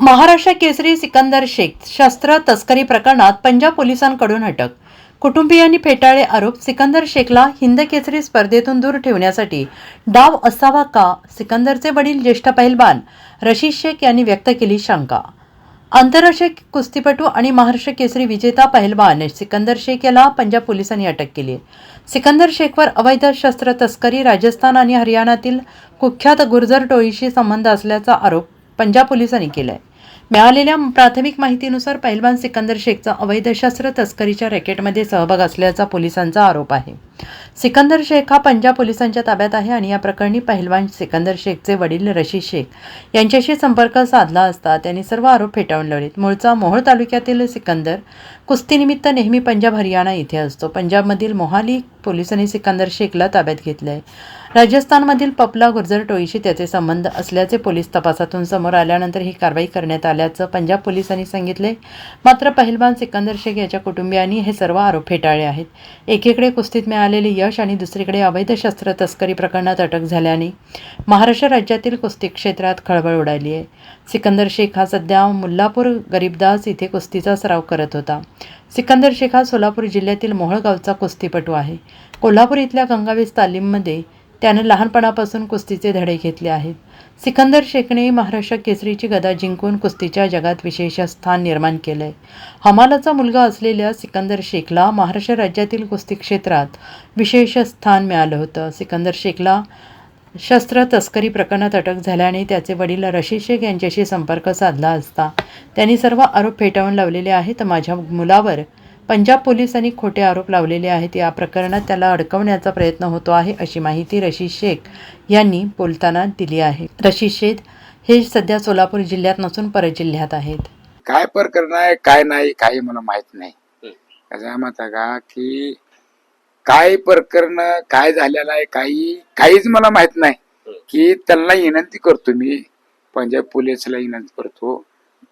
महाराष्ट्र केसरी सिकंदर शेख शस्त्र तस्करी प्रकरणात पंजाब पोलिसांकडून अटक. कुटुंबियांनी फेटाळले आरोप सिकंदर शेखला हिंद केसरी स्पर्धेतून दूर ठेवण्यासाठी डाव असावा का? सिकंदरचे वडील ज्येष्ठ पहिलवान रशीद शेख यांनी व्यक्त केली शंका. आंतरराष्ट्रीय कुस्तीपटू आणि महाराष्ट्र केसरी विजेता पहिलवान सिकंदर शेख याला पंजाब पोलिसांनी अटक केली. आहे सिकंदर शेखवर अवैध शस्त्र तस्करी राजस्थान आणि हरियाणातील कुख्यात गुर्जर टोळीशी संबंध असल्याचा आरोप पंजाब पोलिसांनी केला आहे मिळालेल्या प्राथमिक माहितीनुसार पहिलवान सिकंदर शेखचा अवैध शस्त्र तस्करीच्या रॅकेटमध्ये सहभाग असल्याचा पोलिसांचा आरोप आहे. सिकंदर शेख हा पंजाब पोलिसांच्या ताब्यात आहे आणि या प्रकरणी पहिलवान सिकंदर शेखचे वडील रशीद शेख यांच्याशी संपर्क साधला असता त्यांनी सर्व आरोप फेटाळून लावलेत. मूळचा मोहोळ तालुक्यातील सिकंदर कुस्तीनिमित्त नेहमी पंजाब हरियाणा इथे असतो. पंजाबमधील मोहाली पोलिसांनी सिकंदर शेखला ताब्यात घेतले आहे राजस्थानमधील पपला गुर्जर टोळीशी त्याचे संबंध असल्याचे पोलीस तपासातून समोर आल्यानंतर ही कारवाई करण्यात आल्याचं पंजाब पोलिसांनी सांगितले मात्र पहिलवान सिकंदर शेख याच्या कुटुंबियांनी हे सर्व आरोप फेटाळले आहेत. एकीकडे कुस्तीत मिळालेले यश आणि दुसरीकडे अवैध शस्त्र तस्करी प्रकरणात अटक झाल्याने महाराष्ट्र राज्यातील कुस्ती क्षेत्रात खळबळ उडाली आहे. सिकंदर शेख हा सध्या मुल्लापूर गरीबदास इथे कुस्तीचा सराव करत होता. सिकंदर शेख हा सोलापूर जिल्ह्यातील मोहळगावचा कुस्तीपटू आहे. कोल्हापूर इथल्या गंगावीस तालीममध्ये त्यानं लहानपणापासून कुस्तीचे धडे घेतले आहेत. सिकंदर शेखने महाराष्ट्र केसरीची गदा जिंकून कुस्तीच्या जगात विशेष स्थान निर्माण केलं आहे हमालाचा मुलगा असलेल्या सिकंदर शेखला महाराष्ट्र राज्यातील कुस्ती क्षेत्रात विशेष स्थान मिळालं होतं. सिकंदर शेखला शस्त्र तस्करी प्रकरणात अटक झाल्याने त्याचे वडील रशी शेख यांच्याशी संपर्क साधला असता. त्यांनी सर्व आरोप फेटाळून लावलेले आहेत. माझ्या मुलावर पंजाब पोलिसांनी खोटे आरोप लावलेले आहेत. या प्रकरणात त्याला अडकवण्याचा प्रयत्न होतो आहे अशी माहिती रशीद शेख यांनी बोलताना दिली आहे. रशीद शेख हे सध्या सोलापूर जिल्ह्यात नसून परजिल्ह्यात आहेत. काय प्रकरण आहे काय नाही काही मला माहीत नाही. कसं आहे माहिती का की काय प्रकरण काय झालेलं आहे काही काहीच मला माहीत नाही. की त्यांना विनंती करतो मी पंजाब पोलिसला विनंती करतो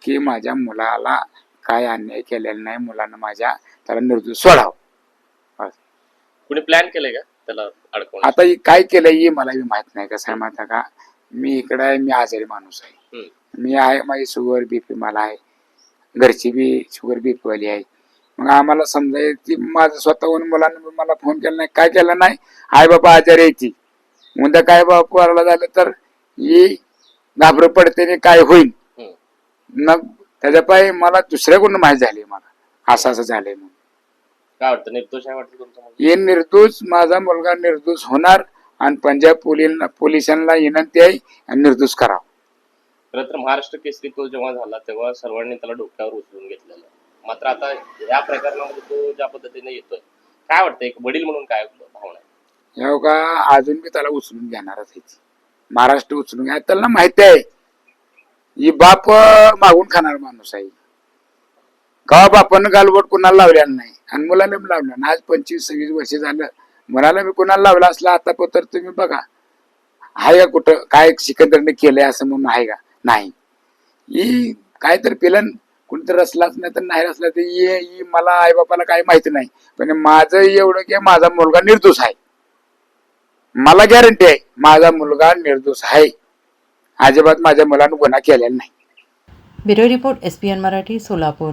की माझ्या मुलाला काय अन्याय केलेला नाही मुलानं माझ्या त्याला निर्दोष सोडावं. कुणी प्लॅन केलंय का? त्याला आता हे काय केलं हे मला बी माहीत नाही कसं आहे माहिती का मी इकडे आहे मी आजारी माणूस आहे. मी आहे माझी शुगर बीपी मला आहे. घरची बी शुगर बीपी वाली आहे. मग आम्हाला समजा ती माझं स्वतःहून मुलांना मला फोन केला नाही. काय केलं नाही? आई बाबा आजारी आहे ती उद्या काय बाबा पोराला झालं तर ही घाबरं पडते आणि काय होईल. मग त्याच्या पायी मला दुसऱ्याकडून माहीत झाली मला. असं असं झालंय म्हणून. काय वाटतं? निर्दोष आहे वाटतं तुमचं मुलगा? हे निर्दोष माझा मुलगा निर्दोष होणार आणि पंजाब पोलीस पोलिसांना विनंती आहे आणि निर्दोष करावं. खरं तर महाराष्ट्र केसरी तो जेव्हा झाला तेव्हा सर्वांनी त्याला डोक्यावर उचलून घेतलेलं. मात्र आता या प्रकरणामध्ये तो ज्या पद्धतीने येतोय काय वाटतं? एक वडील म्हणून काय भावना आहे? हे का अजून मी त्याला उचलून घेणारच आहे ती. महाराष्ट्र उचलून घ्या त्याला माहिती आहे. ही बाप मागून खाणार माणूस आहे. का बापानं गालबोट कुणाला लावलेला नाही. आणि मुलाला मी लावलं ना आज पंचवीस सव्वीस वर्ष झालं. मुलाला मी कुणाला लावला असला आता तर तुम्ही बघा. आहे का कुठं? काय सिकंदरने केलंय असं म्हणून आहे का? नाही. ही काय तर पिलन कुणीतरी रचलाच नाही तर नाही रचला तर ये ही मला आई बापाला काही माहिती नाही. पण माझं एवढं की माझा मुलगा निर्दोष आहे. मला गॅरंटी आहे माझा मुलगा निर्दोष आहे. अजिबात माझ्या मुलानं गुन्हा केलेला नाही. Bureau report S P N Marathi Solapur.